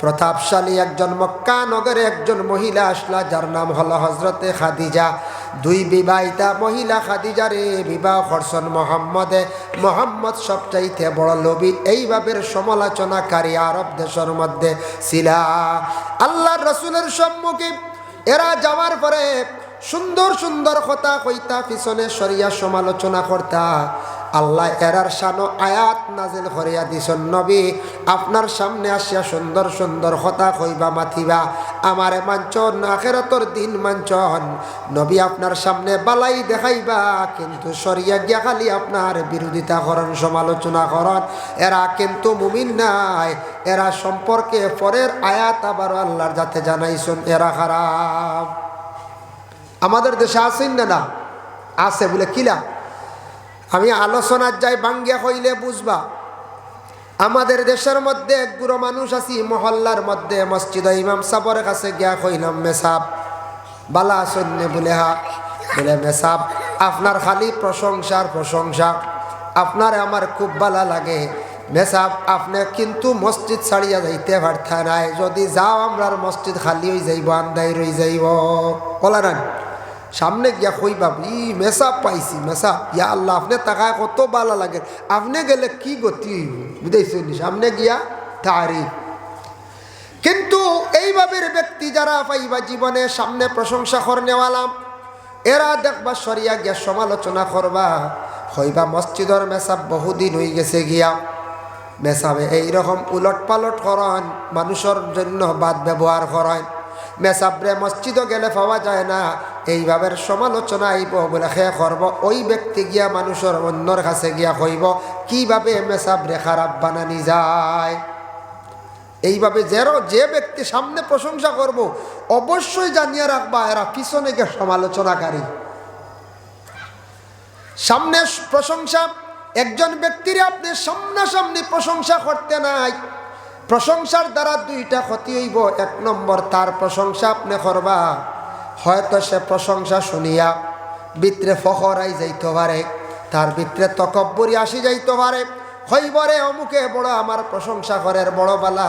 প্রতাপশালী একজন মক্কা নগরে একজন মহিলা আসলা, যার নাম হলো হজরতে খাদিজা। দুই বিবাহিতা মহিলা খাদিজারে বিবাহ করছেন মোহাম্মদে। মোহাম্মদ সবচাইতে বড় লোভী এইভাবে সমালোচনাকারী আরব দেশের মধ্যে ছিলা। আল্লাহ রসুলের সম্মুখে এরা যাওয়ার পরে সুন্দর সুন্দর কথা কইতা, পিছনে সরিয়া সমালোচনা করতা। আল্লাহ এরার শানো আয়াত নাজিল করিয়া দিছন নবী। আপনার সামনে আসিয়া সুন্দর সুন্দর কথা কইবা মাথিবা আমারে মাঞ্চন আখেরাতর দিন মাঞ্চন নবী আপনার সামনে বালাই দেখাইবা, কিন্তু সরিয়া গিয়া খালি আপনার বিরোধিতা করন, সমালোচনা করন। এরা কিন্তু মুমিন নাই, এরা সম্পর্কে পরের আয়াত আবার আল্লাহর যাতে জানাইছন, এরা খারাপ। আমাদের দেশে আছেন না না? আছে বলে কিলা আমি আলোচনার যাই বাঙ্গিয়া হইলে বুঝবা। আমাদের দেশের মধ্যে এক গুরো মানুষ আছি, মহল্লার মধ্যে মসজিদ ইমাম সাবরের কাছে গিয়া কইলাম, মেসাব, বালা আসন্নে বলে হা, বলে মেসাব, আপনার খালি প্রশংসার প্রশংসা, আপনার আমার খুব ভালো লাগে। মেসাব, আপনি কিন্তু মসজিদ ছাড়িয়া যাইতে পারতা নাই, যদি যাও আমরার মসজিদ খালি হয়ে যাইব আন্দাই রই যাইব। বলা না সামনে গিয়া কইবা ই মেসাব পাইছি মেসাব ইয়া আল্লাহ, আপনি তাকায় কত ভালো লাগে। আপনি গেলে কি গতি বুঝাইছেন সামনে গিয়া তারিফ। কিন্তু এইভাবে ব্যক্তি যারা পাইবা জীবনে সামনে প্রশংসা করে নেওয়ালাম, এরা দেখবা সরিয়া গিয়া সমালোচনা করবা। হইবা মসজিদর মেসাব বহুদিন হয়ে গেছে গিয়া। মেসাবে এইরকম উলট পালট করেন, মানুষের জন্য বাদ ব্যবহার করেন। মেসাবরে মসজিদও গেলে পাওয়া যায় না। এইভাবে সমালোচনা আইব, বলে সে করব, ওই ব্যক্তি গিয়া মানুষের অন্যর কাছে গিয়া কইব, কীভাবে মেসাবরে খারাপ বানানি যায়। এইভাবে যেরো যে ব্যক্তি সামনে প্রশংসা করব, অবশ্যই জানিয়ে রাখবা, এরা পিছনে গিয়ে সমালোচনাকারী। সামনে প্রশংসা, একজন ব্যক্তির আপনি সামনাসামনি প্রশংসা করতে নাই, প্রশংসার দ্বারা দুইটা ক্ষতি হইব, এক নম্বর তার প্রশংসা আপনি করবা। হয়তো সে প্রশংসা শুনিয়া ভিতরে ফখরাই যাইতে পারে, তার ভিতরে তকব্বরি আসি যাইতে পারে। হইবরে অমুকে বড় আমার প্রশংসা করের বড় বালা,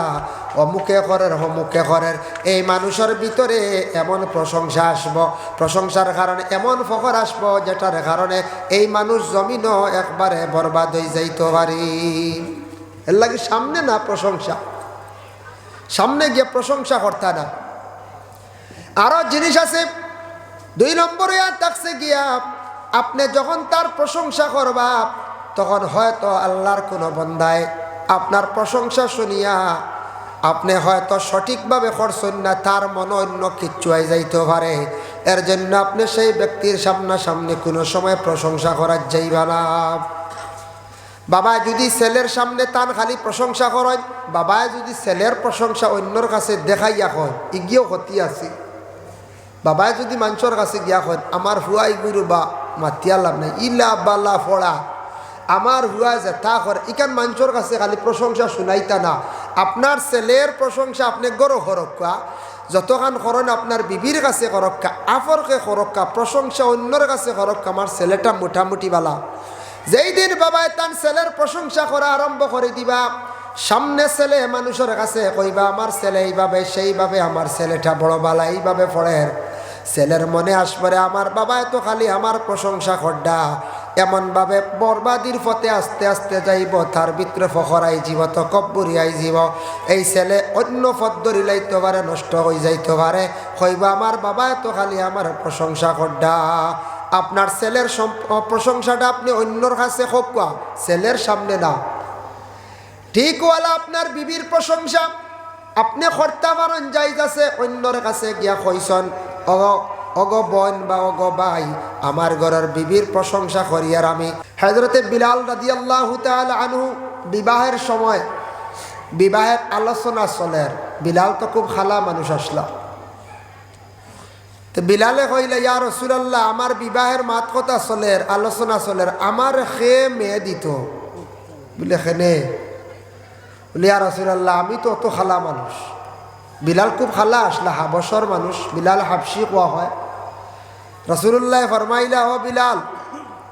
অমুকে করের অমুকে করের। এই মানুষের ভিতরে এমন প্রশংসা আসব, প্রশংসার কারণে এমন ফখর আসব যেটার কারণে এই মানুষ জমিনও একবারে বরবাদ হয়ে যাইতে পারি। এর লাগে সামনে না প্রশংসা? সামনে গিয়ে প্রশংসা করতে না। আরও জিনিস আছে। দুই নম্বরে আর থাকছে গিয়া, আপনি যখন তার প্রশংসা করবা, তখন হয়তো আল্লাহর কোনো বন্ধায় আপনার প্রশংসা শুনিয়া আপনি হয়তো সঠিকভাবে করছেন না, তার মনে অন্য কিচ্ছু যাইতে পারে। এর জন্য আপনি সেই ব্যক্তির সামনাসামনি কোনো সময় প্রশংসা করার যাইবা না। বাবা, যদি ছেলের সামনে তান খালি প্রশংসা করেন বাবায় যদি ছেলের প্রশংসা অন্যর কাছে দেখাইয়া হয় ইগিয়েও ক্ষতি আছে। বাবায় যদি মানুষের কাছে গিয়া হয় আমার হুয়াই গুরু বা মাতিয়া লাভ নাই। ইলা বালা ফড়া আমার হুয়া যে তা করে ইকান মানুষের কাছে খালি প্রশংসা শুনাইতা না আপনার ছেলের প্রশংসা আপনি গরো হরক্কা যতখান করেন আপনার বিবির কাছে করক্কা আফরকে করক্কা প্রশংসা অন্যর কাছে করক্কা আমার ছেলেটা মোটামুটি বালা। যেই দিন বাবায় তার ছেলের প্রশংসা করা আরম্ভ করে দিবা, সামনে ছেলে মানুষের কাছে কইবা আমার ছেলে এইভাবে সেইভাবে আমার ছেলেটা বড় বালা এইভাবে পড়ে ছেলের মনে আসপরে আমার বাবা তো খালি, আমার প্রশংসা খড্ডা। এমনভাবে বরবাদির পথে আস্তে আস্তে যাইব, তার ভিতরে ফখরাই জীব তো কব্বরিয়াই জীব এই ছেলে অন্য পথ ধরিলাইতে পারে, নষ্ট হয়ে যাইতে পারে। কইবা, আমার বাবা তো খালি, আমার প্রশংসা খড্ডা। আপনার ছেলের প্রশংসাটা আপনি অন্যর কাছে হোকা ছেলের সামনে না। ঠিকওয়ালা আপনার বিবির প্রশংসা। আপনি কর্তা পারেন যাই যাচ্ছে অন্যর কাছে গিয়া কইসন অগ অগ বোন বা অগ ভাই আমার ঘরের বিবির প্রশংসা করিয়ার আমি। হজরতে বিলাল রাজি আল্লাহ আনহু বিবাহের সময়, বিবাহের আলোচনা চলের বিলাল তো খুব খালা মানুষ আসলা। তো বিলালে কইলে, ইয়া রসুলাল্লাহ, আমার বিবাহের মাত কথা চলের আলোচনা চলের আমার সে মেয়ে দিত। বলে, খেনে? বলে রসুলাল্লাহ, আমি তো অত খালা মানুষ। বিলাল খুব খালা আসলা হাবসর মানুষ, বিলাল হাবসি কোয়া হয়। রসুল্লাহ ফরমাইলা, ও বিলাল,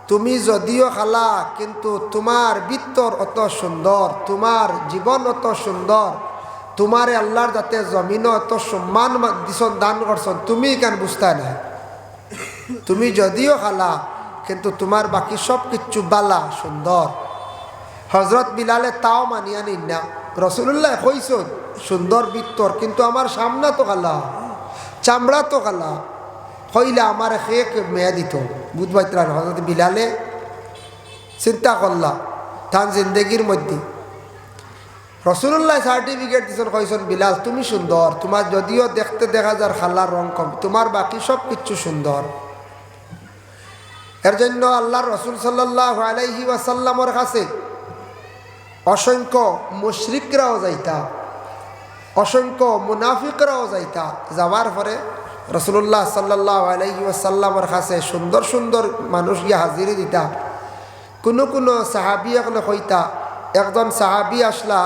তুমি যদিও খালা, কিন্তু তোমার বিত্তর অত সুন্দর, তোমার জীবন অত সুন্দর, তোমারে আল্লাহর যাতে জমিন অত সম্মান দিছন, দান করছন, তুমি কেন বুঝতে নাই? তুমি যদিও খালা, কিন্তু তোমার বাকি সব কিচ্ছু বালা, সুন্দর। হজরত বিলালে তাও মানিয়া নিন না। রসুল্লাহ কইস, সুন্দর বিত্তর, কিন্তু আমার সামনা তো খালা চামড়া তো খালা হইলে আমার খেক মেয়া দিত। বুধবাইত্রান হজরত বিলালে চিন্তা করলা তান জিন্দগির মধ্যে। রসুল্লাহ সার্টিফিকেট দিচ্ছেন কইসন বিলাল, তুমি সুন্দর। তোমার যদিও দেখতে দেখা যার খালার রং কম, তোমার বাকি সব কিছু সুন্দর। এর জন্য আল্লাহ রসুল সাল্লাহ আলাইহি ওয়াসাল্লামর কাছে অসংখ্য মুশরিকরাও যাইতা, অসংখ্য মুনাফিকরাও যাইতা। যাওয়ার পরে রসুল্লাহ সাল্লাহ আলাইহি ওয়াসাল্লামর কাছে সুন্দর সুন্দর মানুষ গিয়ে হাজিরি দিতা। কোনো কোনো সাহাবি এখনও কইতা, একজন সাহাবি আসলা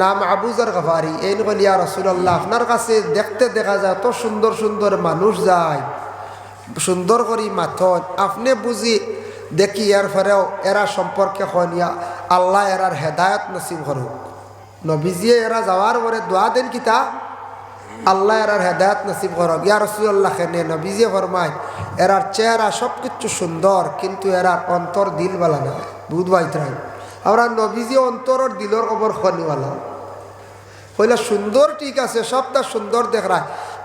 নাম আবুজার গফারি। এই বলিয়া রসুল্লাহ আপনার কাছে দেখতে দেখা যায় তো সুন্দর সুন্দর মানুষ যায়। সুন্দর করি মাথন। আপনি বুঝি দেখি, এর ফেরেও এরা সম্পর্কে হনিয়া আল্লাহ এরার হেদায়ত নসিব করুক। নবীজিয়ে এরা যাওয়ার পরে দোয়া দেন কিতা আল্লাহ এরার হেদায়ত নসিব করক। ইয়া রসুল্লাহ খেনে নবীজিয়ে ফরমায়, এরার চেহারা সব কিছু সুন্দর, কিন্তু এরার অন্তর দিল বালা না বুধ বাইতরাই আমরা নবীজি অন্তরের দিলর খবর খনিওয়ালা কইলা, সুন্দর ঠিক আছে, সবটা সুন্দর দেখরা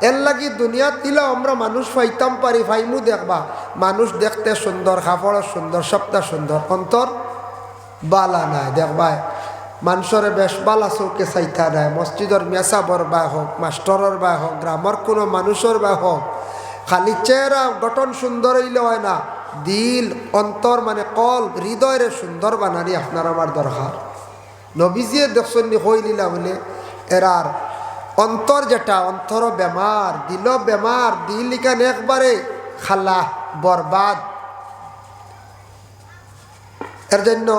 এর লাগি দুনিয়াত দিলেও আমরা মানুষ পাইতাম পারি, ফাইমু দেখবা। মানুষ দেখতে সুন্দর, কাপড় সুন্দর, সবটা সুন্দর। অন্তর বালা নাই দেখবাই মানুষের বেশ বালা চৌকে চাইতা নাই, মসজিদর মেসাবর বা হোক, মাস্টরের বা হোক, গ্রামের কোনো মানুষের বা হোক, খালি চেহারা গঠন সুন্দর হইলে হয় না। দিল, অন্তর মানে কল, হৃদয়ের সুন্দর বানানি আপনার আমার দরকার। নবীজিয়ে দেখছেন হই লীলা বলে, এরার অন্তর যেটা অন্তর বেমার দিল বেমার, দিল ইকান একবারে খালা, বরবাদ। এর জন্য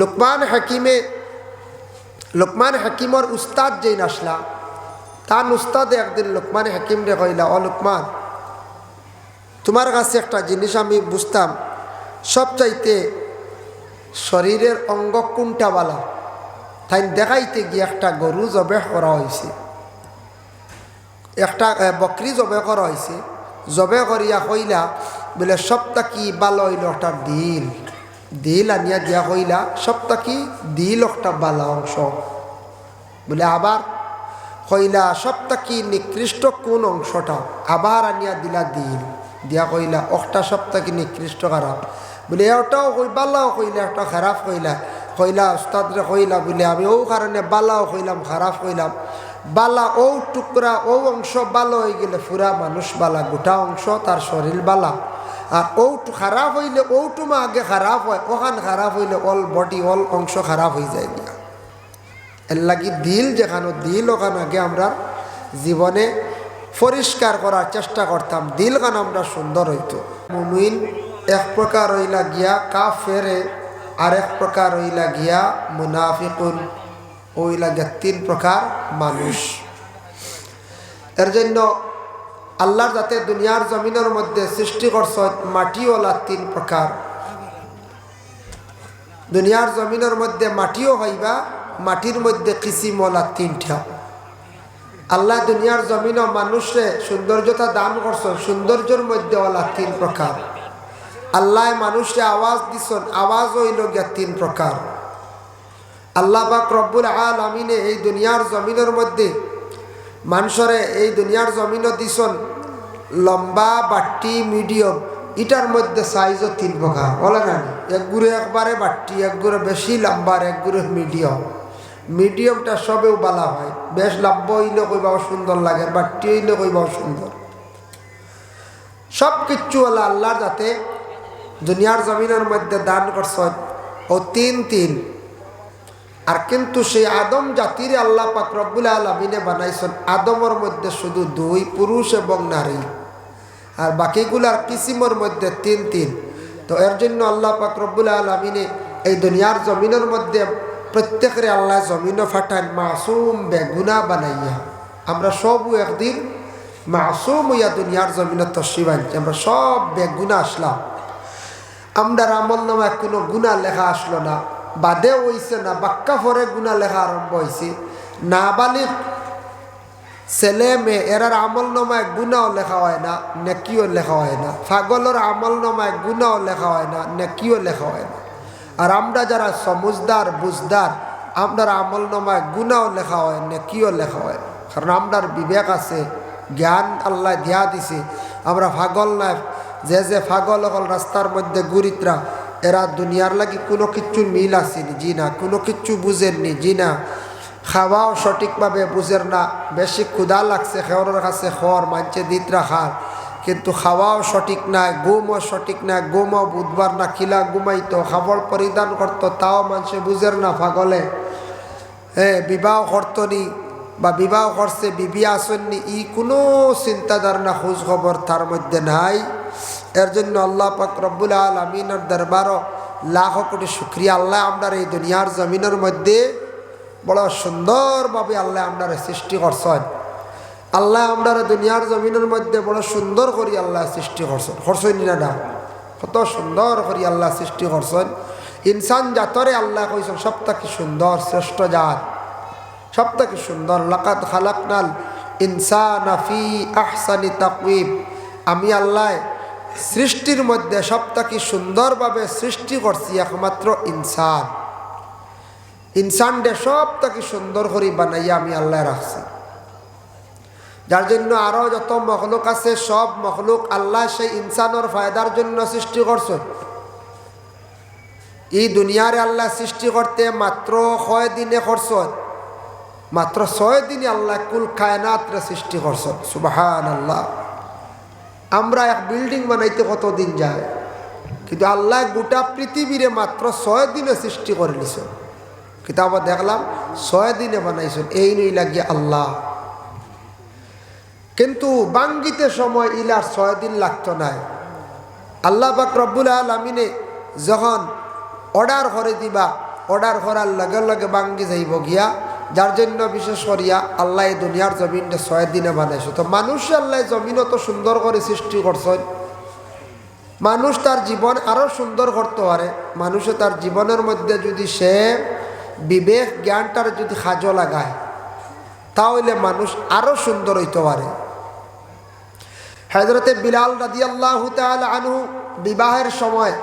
লোকমান হাকিমে, লোকমান হাকিমর উস্তাদ যেই নাসলা তার উস্তাদে একদিন লোকমান হাকিম রে কইলা, অ লোকমান, তোমার কাছে একটা জিনিস আমি বুঝতাম। সবচাইতে শরীরের অঙ্গ কোনটা বালা তাই দেখাইতে গিয়ে একটা গরু জবে করা হয়েছে একটা বকরি জবে করা হয়েছে জবে করিয়া কইলা, বলে সবটা কি বালো হইল একটা দিল? দিল আনিয়া দিয়া কইলা সপ্তাহ কি দিল একটা বালা অংশ। বলে আবার কইলা সপ্তাহ কি নিকৃষ্ট কোন অংশটা? আবার আনিয়া দিলা দিল। দিয়া কইলা অকটা সপ্তাহ কি নিকৃষ্ট খারাপ। বলে, এটাও কই, বালাও কইলা একটা খারাপ কইলা। কইলা উস্তাদরে কইলা। বলে, আমি ও কারণে বালাও কইলাম, খারাপ কইলাম। বালা ও টুকরা ও অংশ বালো হয়ে গেলে পুরা মানুষ বালা, গোটা অংশ তার শরীর বালা। আর ওটু খারাপ হইলে ওটুমা আগে খারাপ হয় ওখান খারাপ হইলে অল বডি, অল অংশ খারাপ হয়ে যায় গিয়া। এর লাগি দিল যেখানে দিল ওখান আগে আমরা জীবনে পরিষ্কার করার চেষ্টা করতাম দিল খান আমরা সুন্দর হইতো। মুমিন এক প্রকার হইলা গিয়া কা ফেরে আর এক প্রকার হইলা গিয়া মুনাফিকুন ওইলা গিয়া তিন প্রকার মানুষ। এর জন্য আল্লাহর যাতে দুনিয়ার জমিনের মধ্যে সৃষ্টি করছ মাটিওয়ালা তিন প্রকার। দুনিয়ার জমিনের মধ্যে মাটিও হইবা, মাটির মধ্যে কিসিমওয়ালা তিনটা। আল্লাহ দুনিয়ার জমিন মানুষে সৌন্দর্যতা দান করছ সৌন্দর্যের মধ্যে ওলা তিন প্রকার। আল্লাহ মানুষে আওয়াজ দিছন, আওয়াজ হইল গিয়া তিন প্রকার। আল্লাহ পাক রব্বুল আল আমিনে এই দুনিয়ার জমিনের মধ্যে মানুষরে এই দুনিয়ার জমিনও দিছন লম্বা বাট্টি মিডিয়াম। ইটার মধ্যে সাইজও তিন প্রকার। বলে না এক গুড়ে একবারে বাট্টি এক গুড়ে বেশি, লম্বার, এক মিডিয়াম। মিডিয়ামটা সবেও বালা হয়। বেশ লম্বা হইলে কইবাও সুন্দর লাগে বাট্টি হইলে কইবাও সুন্দর। সব কিচ্ছু হলো আল্লাহর যাতে দুনিয়ার জমিনের মধ্যে দান করছ ও তিন তিন। আর কিন্তু সেই আদম জাতির আল্লাহ পাক রব্বুল আলমিনে বানাইছেন। আদমের মধ্যে শুধু দুই, পুরুষ এবং নারী। আর বাকিগুলার কিসিমের মধ্যে তিন তিন। তো এর জন্য আল্লাহ পাক রব্বুল আলমিনে এই দুনিয়ার জমিনের মধ্যে প্রত্যেকের আল্লাহ জমিনও ফাটান, মাসুম বেগুনা বানাইয়া। আমরা সবও একদিন মাসুম ইয়া দুনিয়ার জমিনে তসিব আনছি, আমরা সব বেগুনা আসলাম। আমরা আমল নামায় কোনো গুণা লেখা আসলো না। বাদে হইছে না, বাক্কা পরে গুণা লেখা আরম্ভ হয়েছে নাবালিক ছেলে মেয়ে এরার আমল নমায় গুণাও লেখা হয় না, নেকিও লেখা হয় না। পাগলের আমল নমায় গুণাও লেখা হয় না, নেকিও লেখা হয় না। আর আমরা যারা সমুজদার বুঝদার আপনার আমল নমায় গুণাও লেখা হয়, নেকিও লেখা হয়। কারণ আপনার বিবেক আছে, জ্ঞান আল্লাহ দিয়া দিছে। আমরা পাগল নাই, যে যে পাগল অকল রাস্তার মধ্যে গুরিতরা এরা দুনিয়ার লাগি কোনো কিচ্ছু মিল আসেনি, জি না, কোনো কিচ্ছু বুঝেননি, জি না। খাওয়াও সঠিকভাবে বুঝের না, বেশি ক্ষুধা লাগছে খেওরের কাছে খর মানছে দিতরা খার কিন্তু খাওয়াও সঠিক নাই ঘুমও সঠিক নাই ঘুমও বুধবার না, খিলা ঘুমাইতো, খাবার পরিধান করতো, তাও মানুষে বুঝের না, পাগলে। হ্যাঁ বিবাহ করতনি বা বিবাহ করছে, বিবি আসেননি, ই কোনো চিন্তাধার না খোঁজ খবর তার মধ্যে নাই। এর জন্য আল্লাহ পাক রব্বুল আলমিনের দরবারও লাখ কোটি শুক্রিয়া। আল্লাহ আপনার এই দুনিয়ার জমিনের মধ্যে বড় সুন্দরভাবে আল্লাহ আপনার সৃষ্টি করছেন। আল্লাহ আপনার দুনিয়ার জমিনের মধ্যে বড় সুন্দর করি আল্লাহ সৃষ্টি করছেন। করছেন না না কত সুন্দর করি আল্লাহ সৃষ্টি করছেন। ইনসান জাতরে আল্লাহ কইছেন, সবথেকে সুন্দর শ্রেষ্ঠ জাত। সবথেকে সুন্দর। লাকাত খালাকনাল ইনসান ফি আহসানি তাকওয়িব আমি আল্লাহ সৃষ্টির মধ্যে সবথেকে সুন্দরভাবে সৃষ্টি করছি একমাত্র ইনসান। ইনসানডে সব থেকে সুন্দর করে বানাইয়া আমি আল্লাহ রাখছি। যার জন্য আরও যত মখলুক আছে, সব মখলুক আল্লাহ সেই ইনসানের ফায়দার জন্য সৃষ্টি করছেন। এই দুনিয়ারে আল্লাহ সৃষ্টি করতে মাত্র ছয় দিনে করছেন। মাত্র ছয় দিনে আল্লাহ কুল কায়নাতরে সৃষ্টি করছেন। সুবাহান আল্লাহ আমরা এক বিল্ডিং বানাইতে কতদিন যায়? কিন্তু আল্লাহ গোটা পৃথিবীরে মাত্র ছয় দিনে সৃষ্টি করে নিছেন কিতাব দেখলাম ছয় দিনে বানাইছেন, এই নই লাগিয়ে আল্লাহ। কিন্তু বাঙ্গিতে সময় ইলার ছয় দিন লাগতো নাই। আল্লাহ পাক রব্বুল আলমিনে যখন অর্ডার করে দিবা অর্ডার করার লগে লগে বাঙ্গি যাইব গিয়া যার জন্য বিশেষ করিয়া আল্লাহ দুনিয়ার জমিনটা ছয় দিনে বানাইছে। তো মানুষ আল্লাহ জমিন অত সুন্দর করে সৃষ্টি করছেন। মানুষ তার জীবন আরও সুন্দর করতে পারে। মানুষে তার জীবনের মধ্যে যদি সে বিবেক জ্ঞানটার যদি সাজো লাগায়, তাহলে মানুষ আরও সুন্দর হইতে পারে। হজরতে বিলাল রাজি আল্লাহ আনহু বিবাহের সময়,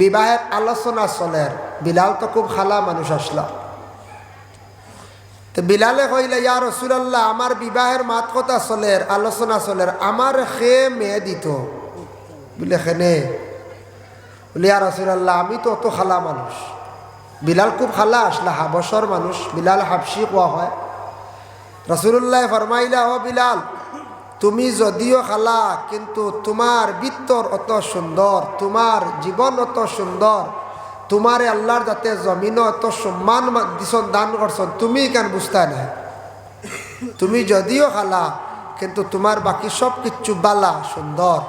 বিবাহের আলোচনা চলের বিলাল তো খুব খালা মানুষ আসলা। তো বিলালে কইলে, ইয়া রসুলাল্লাহ, আমার বিবাহের মাত কথা চলের, আলোচনা চলের, আমার সে মেয়ে দিত। বলে খেনে বলে, ইয়া রসুলাল্লাহ, আমি তো অত খালা মানুষ। বিলাল খুব খালা, আসলা হাবসর মানুষ, বিলাল হাবসি কোয়া হয়। রসুল্লাহ ফরমাইলা, ও বিলাল, তুমি যদিও খালা, কিন্তু তোমার বিত্তর অত সুন্দর, তোমার জীবন অত সুন্দর তোমারে আল্লাহর যাতে জমিন অত সম্মান দিছন, দান করছন, তুমি কেন বুঝতে নাই? তুমি যদিও খালা, কিন্তু তোমার বাকি সব কিচ্ছু বালা, সুন্দর।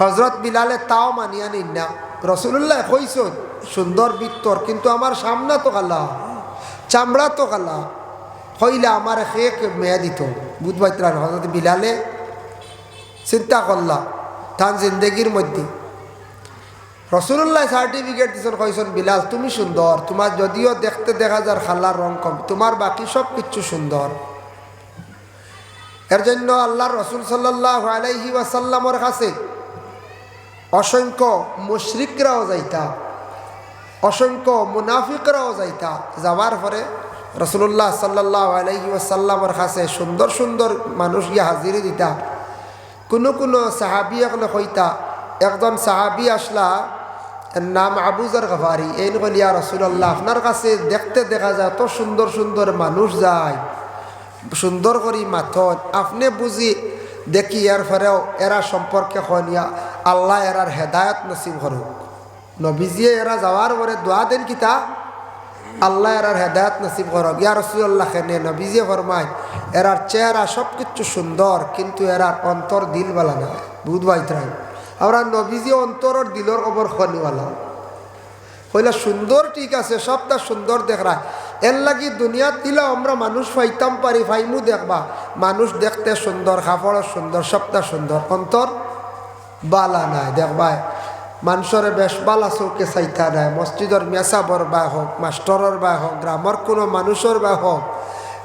হজরত বিলালে তাও মানিয়া নিন না। রসুল্লাহ কইসন সুন্দর বিত্তর কিন্তু আমার সামনা তো কালা চামড়া তো কালা হইলে আমার শেখ মেয়া দিত? বুধবাইত্রার হজরত বিলালে চিন্তা করলা তান জিন্দগির মধ্যে। রসুল্লাহ সার্টিফিকেট দিচ্ছেন কইসন বিলাল, তুমি সুন্দর। তোমার যদিও দেখতে দেখা যার খালার রং কম, তোমার বাকি সব কিছু সুন্দর। এর জন্য আল্লাহ রসুল সাল্লাহ আলাইহি ওয়াসাল্লামর কাছে অসংখ্য মুশরিকরাও যাইতা, অসংখ্য মুনাফিকরাও যাইতা। যাওয়ার পরে রসুল্লাহ সাল্লাহ আলাইহি ওয়াসাল্লামর কাছে সুন্দর সুন্দর মানুষ গিয়া হাজিরি দিতা। কোনো কোনো সাহাবি এগুলো কইতা একজন সাহাবি আসলা নাম আবুজার গফারি, এই নলিয়া রসুল্লাহ আপনার কাছে দেখতে দেখা যায় এত সুন্দর সুন্দর মানুষ যায়, সুন্দর করি মাথত আপনি বুঝি দেখি এর ফেরেও এরা সম্পর্কে খনিয়া আল্লাহ এরার হেদায়ত নসিব করুক। নবীজিয়ে এরা যাওয়ার পরে দোয়া দেন কিতা আল্লাহ এরার হেদায়ত নসিব করক। ইয়া রসুল্লাহ খেনে নবীজিয়ে ফরমায়, এরার চেহারা সব কিছু সুন্দর, কিন্তু এরার অন্তর দিল বলা না বুধবাইতরাই আমরা নবীজি অন্তরের দিলর খবর খনিওয়ালা কইলা, সুন্দর, ঠিক আছে, সবটা সুন্দর দেখরা। এর লাগি দুনিয়াত দিলা আমরা মানুষ পাইতাম পারি, ফাইমু দেখবা। মানুষ দেখতে সুন্দর খাফড় সুন্দর, সবটা সুন্দর। অন্তর বালা নাই, দেখবা। মানুষের বেশ বালা চৌকে চাইতা নাই। মসজিদর মেসাবর বা হোক মাস্টরের বা হোক গ্রামের কোনো মানুষের বা হোক।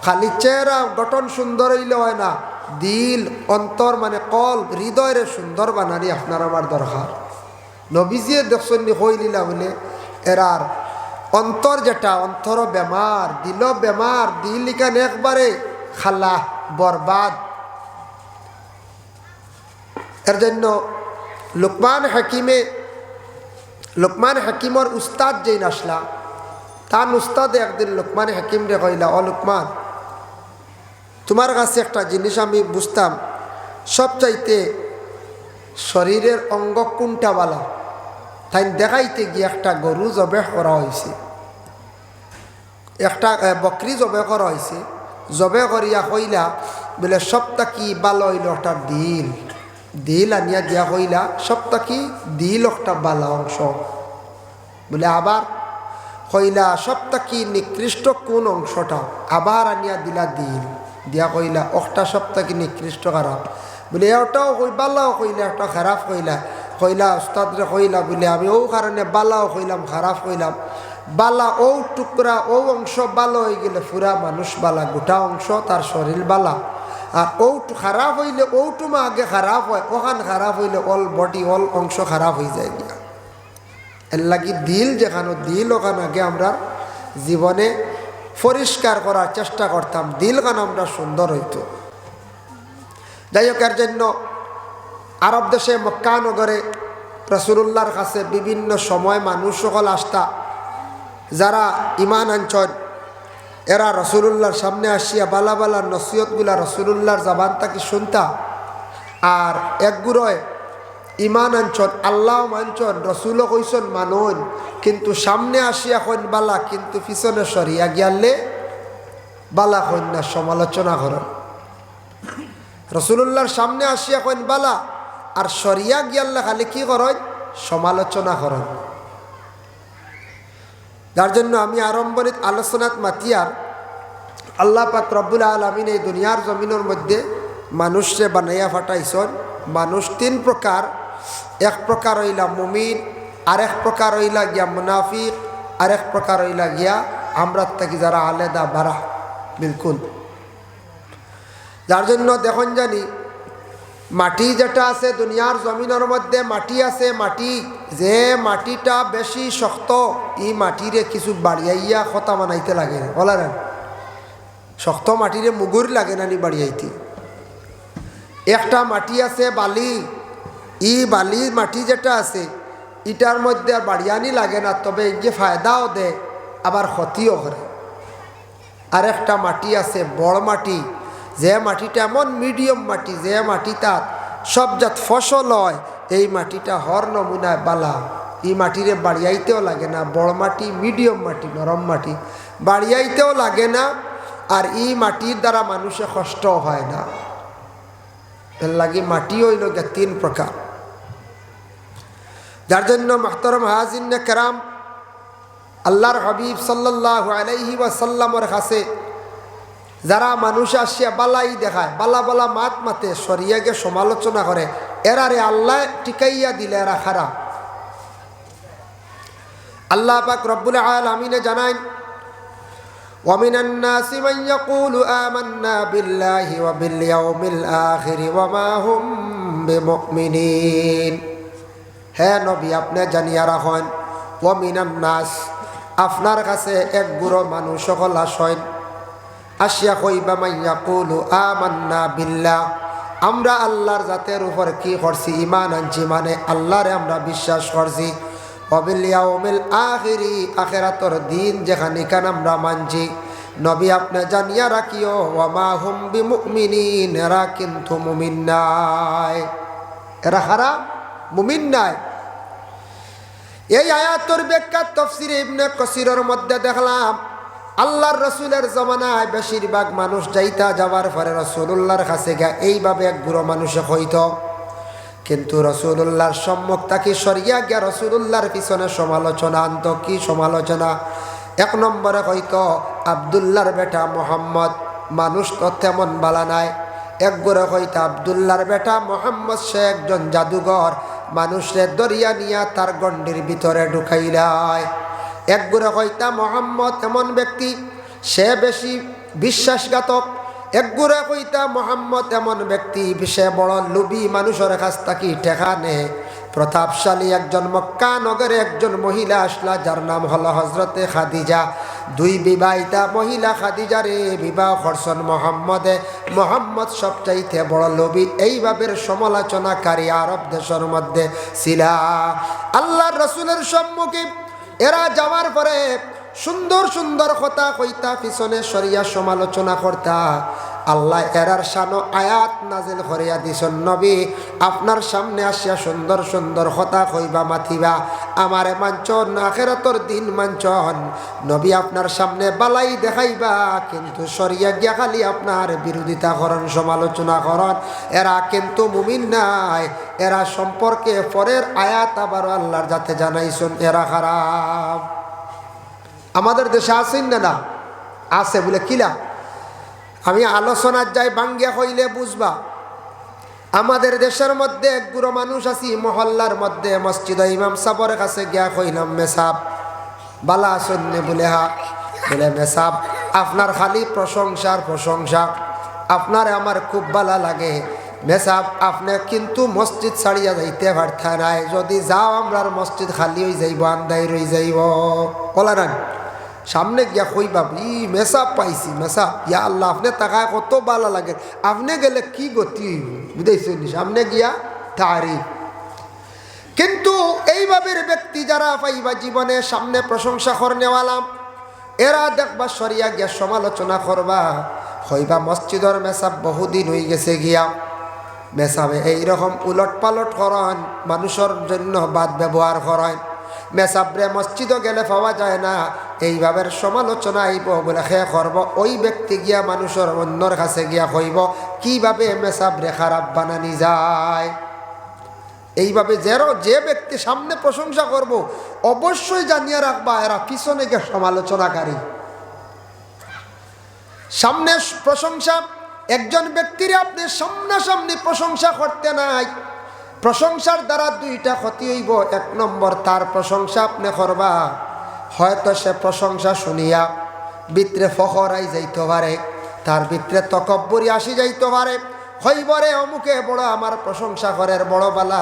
খালি চেহারা গঠন সুন্দর হইলে হয় না। দিল, অন্তর মানে কল হৃদয়ের সুন্দর বানানি আপনার আমার দরকার নবীজিয়ে দেখছেন হইলিলা বলে এরার অন্তর যেটা অন্তর বেমার দিল বেমার দিল ইখানে একবারে খালা বরবাদ এর জন্য লোকমান হাকিমে, লোকমান হাকিমর উস্তাদ যেই নাসলা তার উস্তাদে একদিন লোকমান হাকিম রে কইলা, অ, লোকমান তোমার কাছে একটা জিনিস আমি বুঝতাম, সবচাইতে শরীরের অঙ্গ কোনটা বালা? তাই দেখাইতে গিয়ে একটা গরু জবে করা হয়েছে একটা বকরি জবে করা হয়েছে জবে করিয়া কইলা, বলে, সপ্তাহ কি বালো হইল একটা দিল? দিল আনিয়া দিয়া কইলা, সপ্তাহ কি দিল একটা বালা অংশ? বলে, আবার কইলা, সপ্তাহ কি নিকৃষ্ট কোন অংশটা? আবার আনিয়া দিলা দিল। দিয়া কইলা একটা সপ্তাহ কি নিকৃষ্ট খারাপ বলে এটাও কই, বালাও কইলা একটা খারাপ কইলা। কইলা, ওস্তাদরে কইলা, বলে, আমি ও কারণে বালাও কইলাম, খারাপ কইলাম। বালা, ও টুকরা, ও অংশ বালা হয়ে গেলে পুরা মানুষ বালা, গোটা অংশ তার শরীর বালা। আর ওটু খারাপ হইলে ওটুমা আগে খারাপ হয়, ওখান খারাপ হইলে অল বডি, অল অংশ খারাপ হয়ে যায় গিয়া। এর লাগি দিল যেখানে দিল, ওখানে আগে আমরা জীবনে পরিষ্কার করার চেষ্টা করতাম। দিল খান আমরা সুন্দর হইত। যাই হোক, এর জন্য আরব দেশে মক্কানগরে রসুল্লাহর কাছে বিভিন্ন সময় মানুষ সকল আসতা। যারা ইমান আঞ্চল এরা রসুলুল্লাহর সামনে আসিয়া বালা বালা নসিহতগুলা রসুলুল্লাহর জাবান তাকে শুনতা। আর একগুড়য় ইমান আনছন আল্লাহ মানছন রসুলও কইসন মানুন। কিন্তু সামনে আসিয়া কইন বালা, কিন্তু পিছনে সরিয়া গিয়ালে বালা কন্যা সমালোচনা করেন। রসুলুল্লাহর সামনে আসিয়া কইন বালা, আর সরিয়া গিয়াল্লা খালি কি করেন? সমালোচনা করেন। যার জন্য আমি আরম্ভনিত আলোচনাত মাতিয়ার আল্লাহ পাক রব্বুল আলমিন এই দুনিয়ার জমিনের মধ্যে মানুষে বানাইয়া ফাটাইছন মানুষ তিন প্রকার এক প্রকার হইলা মুমিন আর এক প্রকার হইলা গিয়া মুনাফিক আর এক প্রকার হইলা গিয়া আমরা থাকি যারা আলেদা বাড়া বিলকুল। যার জন্য দেখুন জানি, মাটি যেটা আছে, দুনিয়ার জমিনের মধ্যে মাটি আছে, মাটি যে মাটিটা বেশি শক্ত, এই মাটিরে কিছু বাড়িয়াইয়া খতা বানাইতে লাগে বলা শক্ত মাটিরে মুগুর লাগে না নি বাড়িয়াইতে। একটা মাটি আছে বালি ই বালি মাটি যেটা আছে, ইটার মধ্যে আর বাড়িয়ানি লাগে না, তবে যে ফায়দাও দেয় আবার ক্ষতিও করে। আর একটা মাটি আছে, বড় মাটি, যে মাটিটা এমন মিডিয়াম মাটি, যে মাটিটা সব জাত ফসল হয়, এই মাটিটা হর নমুনায় বালা। এই মাটিরে বাড়িয়াইতেও লাগে না, বড় মাটি, মিডিয়াম মাটি, নরম মাটি, বাড়িয়াইতেও লাগে না, আর এই মাটির দ্বারা মানুষের কষ্ট হয় না। লাগে মাটি হইল তিন প্রকার। যার জন্য মাহতরম হাজিন কেরাম আল্লাহর হাবিব সাল্লাহ আলাইহি ওয়াসাল্লামর কাছে যারা মানুষ আসিয়া বালাই দেখায় বালা বালা মাত মাতে সরিয়াকে সমালোচনা করে এরারে আল্লাহ টিকাইয়া দিলে এরা খারাপ আল্লাহ পাক রব্বুল আলমিনে জানায় ومن الناس من يقول آمنا بالله وباليوم الآخر وما هم بمؤمنين হে নবী, আপনি জানিয়া রাখেন ওমিনান নাস, আপনার কাছে এক গুঁড়ো মানুষ সকল আসেন। আসিয়া কইবা মাইয়া কুলু আমান্না বিল্লা আমরা আল্লাহর জাতের উপর কি করছি? ইমান আনছি মানে আল্লাহরে আমরা বিশ্বাস করছি। অবিলিয়াউমিল আখিরি, আখেরাতর দিন যেখানে কান আমরা মানছি। নবী, আপনি জানিয়া রাখিও ওয়ামা হুম বিমুমিনিন এরা কিন্তু মুমিন নাই। এরা হারা মুমিন নাই। এই আয়াতর ব্যাখ্যা তফসিরে ইবনে কসিরের মধ্যে দেখলাম, আল্লাহর রসুলের জমানায় বেশিরভাগ মানুষ যাইতা যাওয়ার পরে রসুল্লাহর কাছে গা এইভাবে এক বুড়ো মানুষে হইত কিন্তু রসুল্লাহর সম্মুখ তাকে সরিয়া গিয়া রসুল্লাহর পিছনে সমালোচনা আনত। কি সমালোচনা? এক নম্বরে হয়তো আবদুল্লাহর বেটা মোহাম্মদ, মানুষ তো তেমন বালা নাই। এক গোরে হইতা আবদুল্লাহর বেটা মোহাম্মদ সে একজন জাদুঘর মানুষের দরিয়া নিয়া তার গণ্ডির ভিতরে ঢুকাইলায় এক গুড়ে হইতা মোহাম্মদ এমন ব্যক্তি, সে বেশি বিশ্বাসঘাতক। একগুড়ে কইতা, মোহাম্মদ এমন ব্যক্তি, সে বড় লুবি মানুষের কাছ থাকি ঠেকা নে। প্রতাপশালী একজন মক্কা নগরে একজন মহিলা আসলা, যার নাম হলো হজরতে খাদিজা। দুই বিবাহিতা মহিলা খাদিজারে বিবাহ করছেন মোহাম্মদে। মোহাম্মদ সবচাইতে বড় লবি এইভাবে সমালোচনাকারী আরব দেশের মধ্যে ছিলা। আল্লাহ রসুলের সম্মুখে এরা যাওয়ার পরে সুন্দর সুন্দর কথা কইতা, পিছনে সরিয়া সমালোচনা করতা। আল্লাহ এরার শানো আয়াত নাজিল করিয়া দিছন নবী। আপনার সামনে আসিয়া সুন্দর সুন্দর কথা হইবা মাথিবা আমারে মাঞ্চন আখেরাতর দিন মাঞ্চন নবী আপনার সামনে বালাই দেখাইবা, কিন্তু সরিয়া গিয়া খালি আপনার বিরোধিতা করন, সমালোচনা করন। এরা কিন্তু মুমিন নাই, এরা সম্পর্কে পরের আয়াত আবার আল্লাহর যাতে জানাইছন, এরা খারাপ। আমাদের দেশে আছেন না না? আছে বলে কিলা আমি আলোচনার যাই বাঙ্গিয়া হইলে বুঝবা। আমাদের দেশের মধ্যে এক গুরো মানুষ আছি, মহল্লার মধ্যে মসজিদ ইমাম সাবরের কাছে গিয়া কইলাম, মেসাব, বালা আসন্নে বলে হা, বলে মেসাব, আপনার খালি প্রশংসার প্রশংসা, আপনার আমার খুব ভালো লাগে। মেসাব, আপনি কিন্তু মসজিদ ছাড়িয়া যাইতে পারতা নাই যদি যাও আমরার মসজিদ খালি হয়ে যাইব আন্দাই রই যাইব। কলা রান সামনে গিয়া কইবা, ই মেসাব পাইছি মেসাব ইয়া আল্লাহ, আপনি তাকায় কত ভালো লাগে। আপনি গেলে কি গতি বুঝাইছেন সামনে গিয়া তারি কিন্তু এইভাবে ব্যক্তি যারা পাইবা জীবনে, সামনে প্রশংসা করে নেওয়ালাম এরা দেখবা সরিয়া গিয়া সমালোচনা করবা। হইবা মসজিদর মেসাব বহুদিন হয়ে গেছে গিয়া। মেসাবে এইরকম উলট পালট করেন, মানুষের জন্য বাদ ব্যবহার করেন। মেসাবরে মসজিদও গেলে পাওয়া যায় না। এইভাবে সমালোচনা আইব বলে সে করব, ওই ব্যক্তি গিয়া মানুষের অন্যর কাছে গিয়া কইব, কীভাবে মেসাবরে খারাপ বানানি যায়? এইভাবে যেরো যে ব্যক্তি সামনে প্রশংসা করব, অবশ্যই জানিয়ে রাখবা, এরা পিছনে গিয়ে সমালোচনাকারী। সামনে প্রশংসা, একজন ব্যক্তির আপনি সামনাসামনি প্রশংসা করতে নাই, প্রশংসার দ্বারা দুইটা ক্ষতি হইব, এক নম্বর তার প্রশংসা আপনি করবা। হয়তো সে প্রশংসা শুনিয়া বিত্রে ফখরাই যাইতে পারে, তার ভিতরে তকব্বরি আসি যাইতে পারে। হইবরে অমুকে বড় আমার প্রশংসা করের বড় বালা,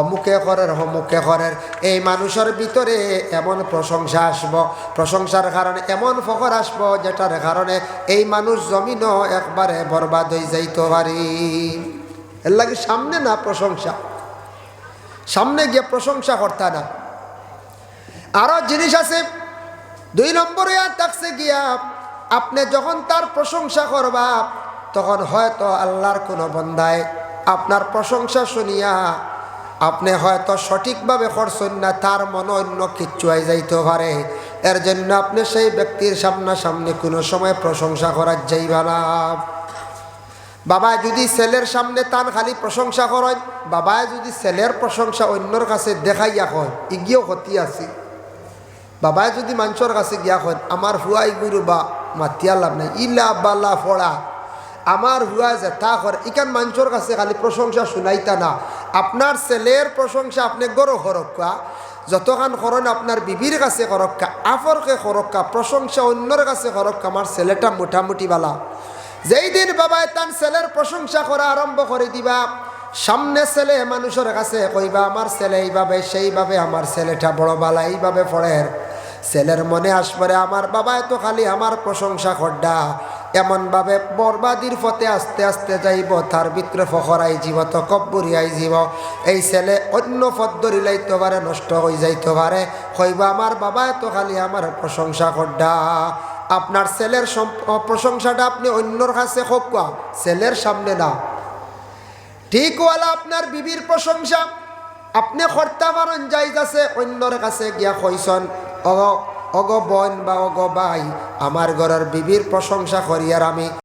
অমুকে করের অমুকে করের। এই মানুষের ভিতরে এমন প্রশংসা আসব, প্রশংসার কারণে এমন ফখর আসব, যেটার কারণে এই মানুষ জমিনও একবারে বরবাদ হয়ে যাইতে পারি। এর লাগে সামনে না প্রশংসা? সামনে গিয়ে প্রশংসা করতে না। আরও জিনিস আছে। দুই নম্বরে আর থাকছে গিয়া আপনি যখন তার প্রশংসা করবা, তখন হয়তো আল্লাহর কোনো বন্ধায় আপনার প্রশংসা শুনিয়া আপনি হয়তো সঠিকভাবে করছেন না, তার মনে অন্য কিচ্ছু হয়ে যাইতে পারে। এর জন্য আপনি সেই ব্যক্তির সামনাসামনি কোনো সময় প্রশংসা করার যাইবা না। বাবা যদি ছেলের সামনে তান খালি প্রশংসা করেন বাবায় যদি ছেলের প্রশংসা অন্যর কাছে দেখাইয়া হয় ইগিয়েও ক্ষতি আছে। বাবায় যদি মানুষের কাছে গিয়া হয় আমার হুয়াই গুরু বা মাতিয়া লাভ নাই। ইলা বালা ফড়া আমার হুয়া যে তা করে ইকান মানুষের কাছে খালি প্রশংসা শুনাইতা না আপনার ছেলের প্রশংসা আপনি গরো করক্কা যতখান করেন আপনার বিবির কাছে করক্কা আফরকে করক্কা প্রশংসা অন্যর কাছে করক্কা আমার ছেলেটা মোটামুটি বালা। যেই দিন বাবায় তার ছেলের প্রশংসা করা আরম্ভ করে দিবা, সামনে ছেলে মানুষের কাছে কইবা আমার ছেলে এইভাবে সেইভাবে আমার ছেলেটা বড় বালা এইভাবে পড়ের ছেলের মনে আসপরে আমার বাবায় তো খালি আমার প্রশংসা খড্ডা। এমনভাবে বরবাদির পথে আস্তে আস্তে যাইব, তার ভিতরে ফখরাই জীব, তো কব্বরিয়াই জীব। এই ছেলে অন্য পথ ধরিলাইতে পারে, নষ্ট হয়ে যাইতে পারে। কইবা, আমার বাবায় তো খালি আমার প্রশংসা খড্ডা। আপনার ছেলের প্রশংসাটা আপনি অন্যর কাছে হোক ছেলের সামনে না। ঠিক ওয়ালা আপনার বিবির প্রশংসা। আপনি কর্তা মারণ যাই আছে অন্যর কাছে গিয়া কইসন অগ অগ বন বা অগ বাই আমার ঘরের বিবির প্রশংসা করিয়ার আমি